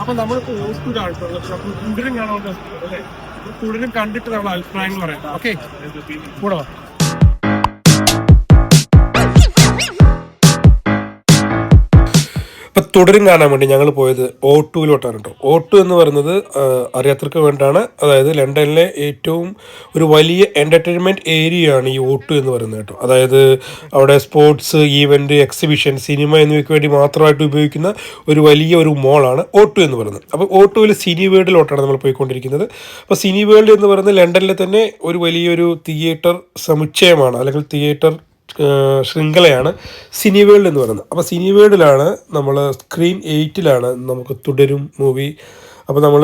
അപ്പൊ നമ്മൾ ഹോസ്പിറ്റലാണ് ആൾക്കാർ കൂടുതലും കാണാൻ തുടരും കണ്ടിട്ട് നമ്മൾ അഭിപ്രായങ്ങൾ പറയാം. ഓക്കെ. കൂടെ ഇപ്പൊ തുടരും കാണാൻ വേണ്ടി ഞങ്ങൾ പോയത് ഓ ടുവിലോട്ടാണ് കേട്ടോ ഓ ടു എന്ന് പറയുന്നത് അറിയാത്തവർക്ക് വേണ്ടിയാണ് അതായത് ലണ്ടനിലെ ഏറ്റവും ഒരു വലിയ എന്റർടൈൻമെന്റ് ഏരിയയാണ് ഈ ഓ ടു എന്ന് പറയുന്നത് കേട്ടോ. അതായത് അവിടെ സ്പോർട്സ് ഈവന്റ് എക്സിബിഷൻ സിനിമ എന്നിവയ്ക്ക് വേണ്ടി മാത്രമായിട്ട് ഉപയോഗിക്കുന്ന ഒരു വലിയ ഒരു മോളാണ് ഓ ടു എന്ന് പറയുന്നത്. അപ്പോൾ ഓ ടുവിൽ സിനി വേൾഡിലോട്ടാണ് നമ്മൾ പോയിക്കൊണ്ടിരിക്കുന്നത്. അപ്പോൾ സിനി വേൾഡ് എന്ന് പറയുന്നത് ലണ്ടനിലെ തന്നെ ഒരു വലിയൊരു തിയേറ്റർ സമുച്ചയമാണ് അല്ലെങ്കിൽ തിയേറ്റർ ശൃംഖലയാണ് സിനി വേൾഡ് എന്ന് പറയുന്നത്. അപ്പോൾ സിനി വേൾഡിലാണ് നമ്മൾ സ്ക്രീൻ എയ്റ്റിലാണ് നമുക്ക് തുടരും മൂവി. അപ്പോൾ നമ്മൾ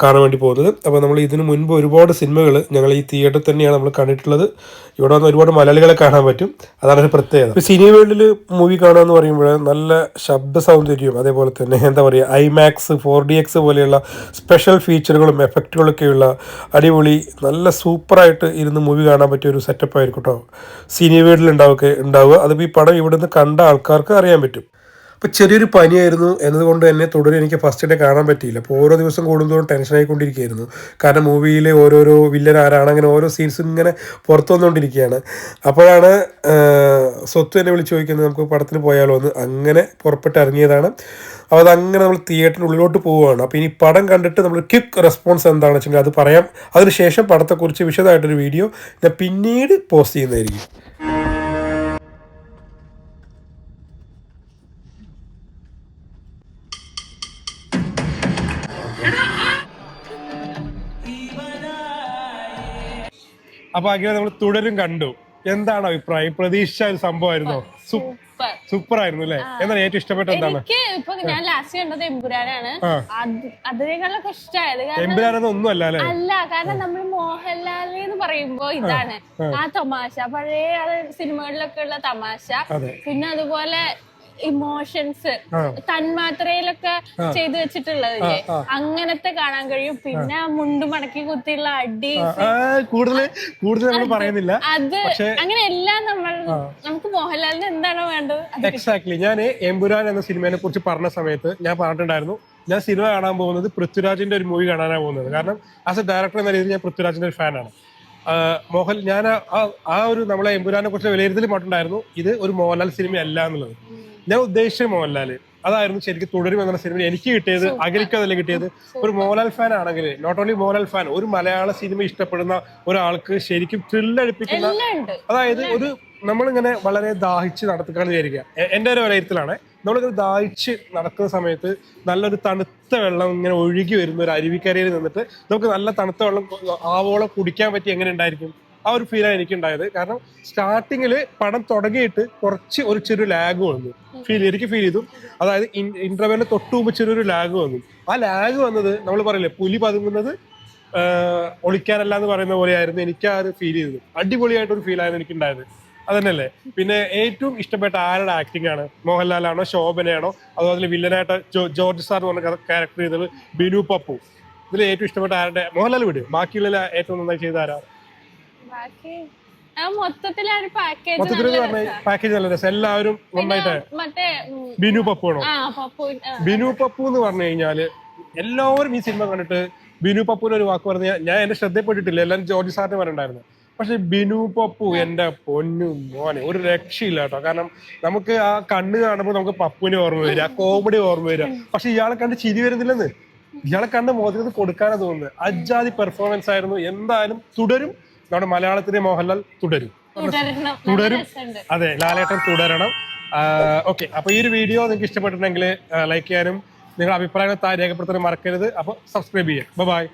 കാണാൻ വേണ്ടി പോകുന്നത്. അപ്പോൾ നമ്മൾ ഇതിനു മുൻപ് ഒരുപാട് സിനിമകൾ ഞങ്ങൾ ഈ തിയേറ്ററിൽ തന്നെയാണ് നമ്മൾ കണ്ടിട്ടുള്ളത്. ഇവിടെ വന്ന് ഒരുപാട് മലയാളികളെ കാണാൻ പറ്റും. അതാണ് ഒരു പ്രത്യേകത. സിനി വേൾഡിൽ മൂവി കാണുക എന്ന് പറയുമ്പോൾ നല്ല ശബ്ദ സൗന്ദര്യവും അതേപോലെ തന്നെ എന്താ പറയുക ഐമാക്സ് ഫോർ ഡി എക്സ് പോലെയുള്ള സ്പെഷ്യൽ ഫീച്ചറുകളും എഫക്റ്റുകളൊക്കെയുള്ള അടിപൊളി നല്ല സൂപ്പറായിട്ട് ഇരുന്ന് മൂവി കാണാൻ പറ്റിയ ഒരു സെറ്റപ്പ് ആയിരിക്കും കേട്ടോ വേൾഡിൽ ഉണ്ടാവുക ഉണ്ടാവുക. അതിപ്പോൾ ഈ പടം ഇവിടുന്ന് കണ്ട ആൾക്കാർക്ക് അറിയാൻ പറ്റും. അപ്പോൾ ചെറിയൊരു പനിയായിരുന്നു എന്നതുകൊണ്ട് തന്നെ തുടരെ എനിക്ക് ഫസ്റ്റ് ഡേ കാണാൻ പറ്റിയില്ല. അപ്പോൾ ഓരോ ദിവസം കൂടുന്നതോറും ടെൻഷൻ ആയിക്കൊണ്ടിരിക്കുകയായിരുന്നു. കാരണം മൂവിയിലെ ഓരോരോ വില്ലൻ ആരാണ് അങ്ങനെ ഓരോ സീൻസും ഇങ്ങനെ പുറത്തു വന്നുകൊണ്ടിരിക്കുകയാണ് അപ്പോഴാണ് സ്വത്ത് എന്നെ വിളിച്ച് ചോദിക്കുന്നത് നമുക്ക് പടത്തിന് പോയാലോ എന്ന്. അങ്ങനെ പുറപ്പെട്ട് ഇറങ്ങിയതാണ്. അപ്പോൾ അതങ്ങനെ നമ്മൾ തിയേറ്ററിന്റെ ഉള്ളിലോട്ട് പോവുകയാണ്. അപ്പോൾ ഇനി പടം കണ്ടിട്ട് നമ്മൾ ക്വിക്ക് റെസ്പോൺസ് എന്താണെന്ന് വെച്ചിട്ടുണ്ടെങ്കിൽ അത് പറയാം. അതിനുശേഷം പടത്തെക്കുറിച്ച് വിശദമായിട്ടൊരു വീഡിയോ ഞാൻ പിന്നീട് പോസ്റ്റ് ചെയ്യുന്നതായിരിക്കും. അപ്പൊ അങ്ങനെ നമ്മൾ തുടരും കണ്ടു. എന്താണ് അഭിപ്രായം? പ്രതീക്ഷ ഒരു സംഭവമായിരുന്നോ? സൂപ്പർ. ആയിരുന്നു അല്ലേ? എന്താണ് ഏറ്റവും ഇഷ്ടപ്പെട്ട എന്താണ്? എനിക്ക് ഇപ്പൊ ഞാൻ ലാസ്റ്റ് കണ്ടത് എമ്പുരാനാണ്. ആ. അത് അതിനേക്കാളൊക്കെ ഇഷ്ടമായത് കാരണം എമ്പുരാനൊന്നും ഒന്നും അല്ല അല്ലേ? അല്ല കാരണം നമ്മൾ മോഹൻലാൽ എന്ന് പറയുമ്പോ ഇതാണ്. ആ. തമാശ. പഴയ സിനിമകളിലൊക്കെ ഉള്ള തമാശ. പിന്നെ അതുപോലെ ഇമോഷൻസ്. തന്മാത്രയിലൊക്കെ ചെയ്തു വെച്ചിട്ടുള്ളതില്ലേ അങ്ങനത്തെ കാണാൻ കഴിയും. പിന്നെ മുണ്ട് മടക്കി കുത്തിയുള്ള അടി കൂടുതൽ കൂടുതൽ നമ്മൾ പറയുന്നില്ല. അത് അങ്ങനെ എല്ലാം നമ്മൾ നമുക്ക് മോഹൻലാലിന് എന്താണോ വേണ്ടത് എക്സാക്ട്ലി ഞാൻ എമ്പുരാൻ എന്ന സിനിമയെ കുറിച്ച് പറഞ്ഞ സമയത്ത് ഞാൻ പറഞ്ഞിട്ടുണ്ടായിരുന്നു ഞാൻ സിനിമ കാണാൻ പോകുന്നത് പൃഥ്വിരാജിന്റെ ഒരു മൂവി കാണാനാണ് പോകുന്നത്. കാരണം ആസ് എ ഡയറക്ടർ എന്ന രീതിയിൽ ഞാൻ പൃഥ്വിരാജിന്റെ ഒരു ഫാനാണ് മോഹൻ ഞാൻ ആ- ഒരു നമ്മളെ എമ്പുരാനെ കുറിച്ച് വിലയിരുത്തൽ മട്ടുണ്ടായിരുന്നു ഇത് ഒരു മോഹൻലാൽ സിനിമ അല്ല എന്നുള്ളത്. ഞാൻ ഉദ്ദേശിച്ച മോഹൻലാൽ. അതായിരുന്നു ശരിക്കും തുടരും എന്ന സിനിമ എനിക്ക് കിട്ടിയത് അകലിക്കതല്ല കിട്ടിയത്. ഒരു മോഹൻലാൽ ഫാൻ ആണെങ്കിൽ നോട്ട് ഓൺലി മോഹൻലാൽ ഫാൻ ഒരു മലയാള സിനിമ ഇഷ്ടപ്പെടുന്ന ഒരാൾക്ക് ശരിക്കും ത്രില്ലടിപ്പിക്കുന്ന അതായത് ഒരു നമ്മളിങ്ങനെ വളരെ ദാഹിച്ച് നടത്തുകയാണ് വിചാരിക്കുക. എന്റെ എന്റെ ഒരു വിലയിരുത്തലാണ് നമ്മളിങ്ങനെ ദാഹിച്ച് നടക്കുന്ന സമയത്ത് നല്ലൊരു തണുത്ത വെള്ളം ഇങ്ങനെ ഒഴുകി വരുന്ന ഒരു അരുവിക്കരയിൽ നിന്നിട്ട് നമുക്ക് നല്ല തണുത്ത വെള്ളം ആവോളം കുടിക്കാൻ പറ്റി എങ്ങനെ ഉണ്ടായിരിക്കും? ആ ഒരു ഫീലാണ് എനിക്ക് ഉണ്ടായത് കാരണം സ്റ്റാർട്ടിങ്ങിൽ പടം തുടങ്ങിയിട്ട് കുറച്ച് ഒരു ചെറിയ ലാഗ് വന്നു. ഫീൽ എനിക്ക് ഫീൽ ചെയ്തു. അതായത് ഇന്റർവെല്ലിന് തൊട്ട് മുമ്പ് ചെറിയൊരു ലാഗ് വന്നു. ആ ലാഗ് വന്നത് നമ്മൾ പറയില്ലേ പുലി പതുങ്ങുന്നത് ഒളിക്കാനല്ല എന്ന് പറയുന്ന പോലെയായിരുന്നു എനിക്ക് ആ ഒരു ഫീൽ ചെയ്തത്. അടിപൊളിയായിട്ടൊരു ഫീൽ ആയിരുന്നു എനിക്ക് ഉണ്ടായത് അതന്നെയല്ലേ? പിന്നെ ഏറ്റവും ഇഷ്ടപ്പെട്ട ആരുടെ ആക്ടിംഗ് ആണ്? മോഹൻലാലാണോ ശോഭനയാണോ? അതുപോലെ വില്ലനായിട്ട് ജോർജ് സാർ എന്ന് പറഞ്ഞ ക്യാരക്ടർ ചെയ്തത് ബിനു പപ്പു. ഇതിൽ ഏറ്റവും ഇഷ്ടപ്പെട്ട ആരുടെ? മോഹൻലാൽ വിട്. ബാക്കിയുള്ള ഏറ്റവും നന്നായി ചെയ്ത ആരാ? ബാക്കി മൊത്തത്തിൽ ഒരു പാക്കേജ് നല്ല രസം. എല്ലാവരും നന്നായിട്ട് ബിനു പപ്പു ആണോ ബിനു പപ്പു എന്ന് പറഞ്ഞു കഴിഞ്ഞാൽ എല്ലാവരും ഈ സിനിമ കണ്ടിട്ട് ബിനു പപ്പുവിന് ഒരു വാക്ക് പറഞ്ഞ ഞാൻ എന്റെ ശ്രദ്ധപ്പെട്ടിട്ടില്ല എല്ലാവരും ജോർജ് സാറിന് പറഞ്ഞിട്ടുണ്ടായിരുന്നു. പക്ഷെ ബിനു പപ്പു എന്റെ പൊന്നു മോനെ ഒരു രക്ഷയില്ല കേട്ടോ. കാരണം നമുക്ക് ആ കണ്ണ് കാണുമ്പോൾ നമുക്ക് പപ്പുവിനെ ഓർമ്മ വരിക ആ കോമഡി ഓർമ്മ വരിക. പക്ഷെ ഇയാളെ കണ്ട് ചിരി വരുന്നില്ലെന്ന്. ഇയാളെ കണ്ട് മോദി കൊടുക്കാനാ തോന്നുന്നത്. അജാതി പെർഫോമൻസ് ആയിരുന്നു. എന്തായാലും തുടരും. നമ്മുടെ മലയാളത്തിലെ മോഹൻലാൽ തുടരും. തുടരും. അതെ ലാലേട്ടൻ തുടരണം. ഓക്കെ. അപ്പൊ ഈ ഒരു വീഡിയോ നിങ്ങൾക്ക് ഇഷ്ടപ്പെട്ടിട്ടുണ്ടെങ്കിൽ ലൈക്ക് ചെയ്യാനും നിങ്ങളുടെ അഭിപ്രായങ്ങൾ രേഖപ്പെടുത്താനും മറക്കരുത്. അപ്പോൾ സബ്സ്ക്രൈബ് ചെയ്യാം. ബൈ